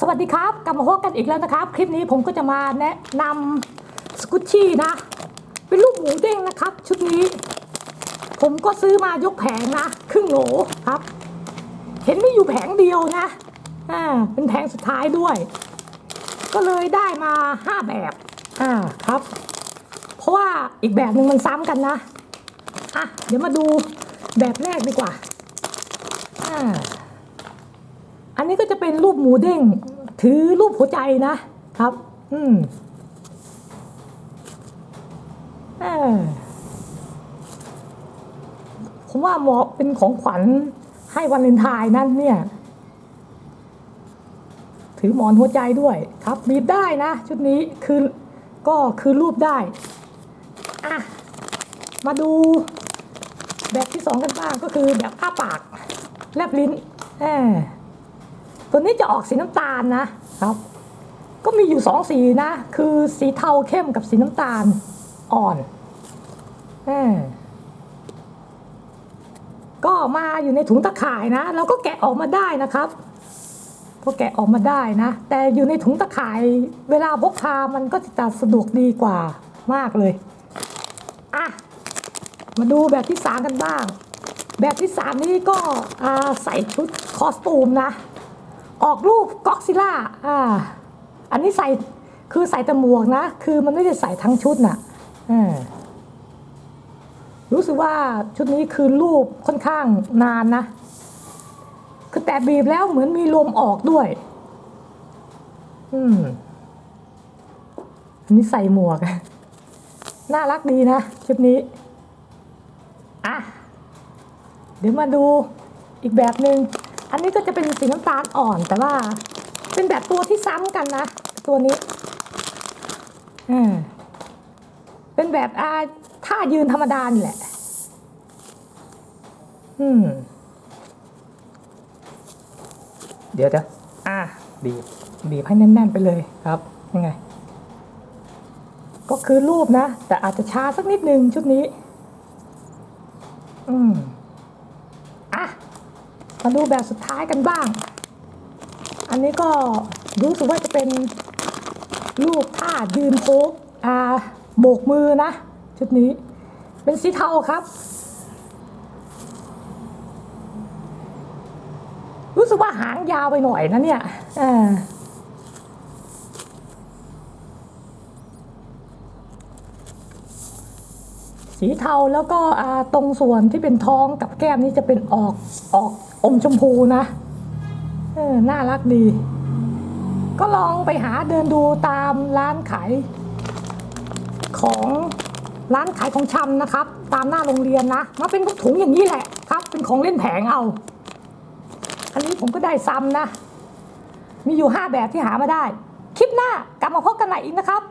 สวัสดีครับ กลับมาพบกันอีกแล้วนะครับ คลิปนี้ผมก็จะมาแนะนำสกุชชี่นะ เป็นรูปหมูเด้งนะครับ ชุดนี้ ผมก็ซื้อมายกแผงนะ ครึ่งโหลครับ เห็นไม่อยู่แผงเดียวนะอ่าเป็นแผงสุดท้ายด้วย ก็เลยได้มาห้าแบบอ่าครับ เพราะว่าอีกแบบหนึ่งมันซ้ำกันนะอะเดี๋ยวมาดูแบบแรกดีกว่าอ่า อันนี้ก็จะเป็นรูปหมูเด้ง ถือรูปหัวใจนะครับ อืมผมว่าเหมาะเป็นของขวัญให้วันเลนไทน์นั่นเนี่ย ถือหมอนหัวใจด้วยครับบีบได้นะ ชุดนี้คือก็คือรูปได้อะมาดูแบบที่สองกันบ้างก็คือแบบอ้าปากแลบลิ้นเออ ตัวนี้จะออกสีน้ำตาลนะครับ ก็มีอยู่สองสีนะ คือสีเทาเข้มกับสีน้ำตาลอ่อนอก็มาอยู่ในถุงตะข่ายนะ เราก็แกะออกมาได้นะครับก็แกะออกมาได้นะ แต่อยู่ในถุงตะข่ายเวลาพกพามันก็จะสะดวกดีกว่ามากเลยอะมาดูแบบที่สามกันบ้าง แบบที่สามนี้ก็ใส่ชุดคอสตูมนะ ออกรูปก็อกซิล่าอ่า อันนี้ใส่คือใส่แต่หมวกนะ คือมันไม่ได้ใส่ทั้งชุดน่ะอ่ารู้สึกว่าชุดนี้คือรูปค่อนข้างนานนะ คือแต่บีบแล้วเหมือนมีลมออกด้วย อืม อันนี้ใส่หมวก น่ารักดีนะ ชุดนี้ อะ เดี๋ยวมาดูอีกแบบหนึง่ง อันนี้ก็จะเป็นสีน้ำตาลอ่อนแต่ว่า เป็นแบบตัวที่ซ้ำกันนะ ตัวนี้อืมเป็นแบบอาท่ายืนธรรมดานี่แหละ อืม เดี๋ยวเดี๋ยวอะบีบบีบให้แน่นๆไปเลยครับ ยังไง ก็คือรูปนะ แต่อาจจะช้าสักนิดนึงชุดนี้ อืมอะ มาดูแบบสุดท้ายกันบ้าง อันนี้ก็รู้สึกว่าจะเป็นรูปท่ายืนโพกอ่าโบกมือนะชุดนี้ เป็นสีเทาครับ รู้สึกว่าหางยาวไปหน่อยนะเนี่ยอ่า สีเทาแล้วก็ตรงส่วนที่เป็นท้องกับแก้มนี่จะเป็นออกออกอมชมพูนะเออน่ารักดี ก็ลองไปหาเดินดูตามร้านขายของร้านขายของชำนะครับ ตามหน้าโรงเรียนนะมาเป็นพวกถุงอย่างนี้แหละครับ เป็นของเล่นแผงเอา อันนี้ผมก็ได้ซ้ำนะ มีอยู่ห้าแบบที่หามาได้ คลิปหน้ากลับมาพบกันใหม่อีกนะครับ